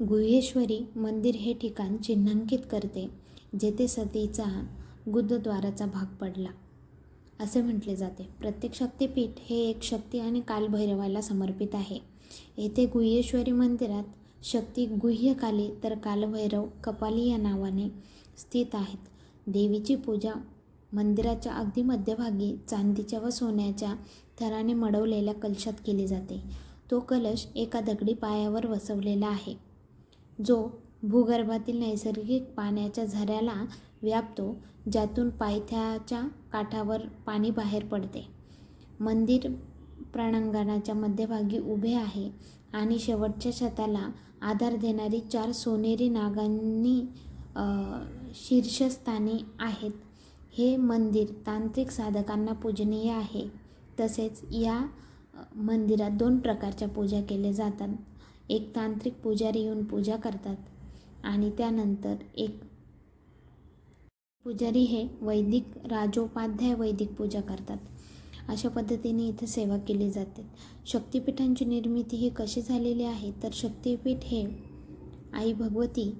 गुहेश्वरी मंदिर हे ठिकाण चिन्हांकित करते जेथे सतीचा गुद्धद्वाराचा भाग पडला असे म्हटले जाते. प्रत्येक शक्तिपीठ हे एक शक्ती आणि कालभैरवाला समर्पित आहे. येथे गुह्येश्वरी मंदिरात शक्ती गुह्यकाली तर कालभैरव कपाली या नावाने स्थित आहेत. देवीची पूजा मंदिराच्या अगदी मध्यभागी चांदीच्या व सोन्याच्या थराने मडवलेल्या कलशात केली जाते. तो कलश एका दगडी पायावर वसवलेला आहे. जो भूगर्भातील नैसर्गिक पाण्याच्या झऱ्याला व्यापतो ज्यातून पायथ्याच्या काठावर पाणी बाहेर पडते. मंदिर प्रणांगणाच्या मध्यभागी उभे आहे आणि शेवटच्या छताला आधार देणारी चार सोनेरी नागांनी शीर्षस्थानी आहेत. हे मंदिर तांत्रिक साधकांना पूजनीय आहे. तसेच या मंदिरात दोन प्रकारच्या पूजा केल्या जातात. एक तांत्रिक पुजारी येऊन पूजा करतात. आणि त्यानंतर एक पुजारी हे वैदिक राजोपाध्याय वैदिक पूजा करतात. अशा पद्धतीने इथे सेवा केली जाते. शक्तिपीठांची निर्मिती ही कशी झालेली आहे? तर शक्तिपीठ हे आई भगवती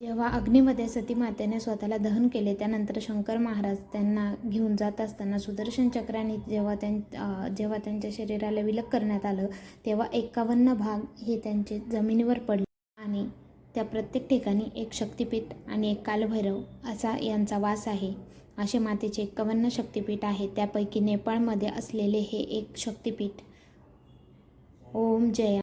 जेव्हा अग्नीमध्ये सती मातेने स्वतःला दहन केले त्यानंतर शंकर महाराज त्यांना घेऊन जात असताना सुदर्शन चक्राने जेव्हा त्यां जेव्हा त्यांच्या शरीराला विलग करण्यात आलं तेव्हा एकावन्न भाग हे त्यांचे जमिनीवर पडले. आणि त्या प्रत्येक ठिकाणी एक शक्तिपीठ आणि एक कालभैरव असा यांचा वास आहे. असे मातेचे एकावन्न शक्तिपीठ आहे. त्यापैकी नेपाळमध्ये असलेले हे एक शक्तिपीठ. ओम जया.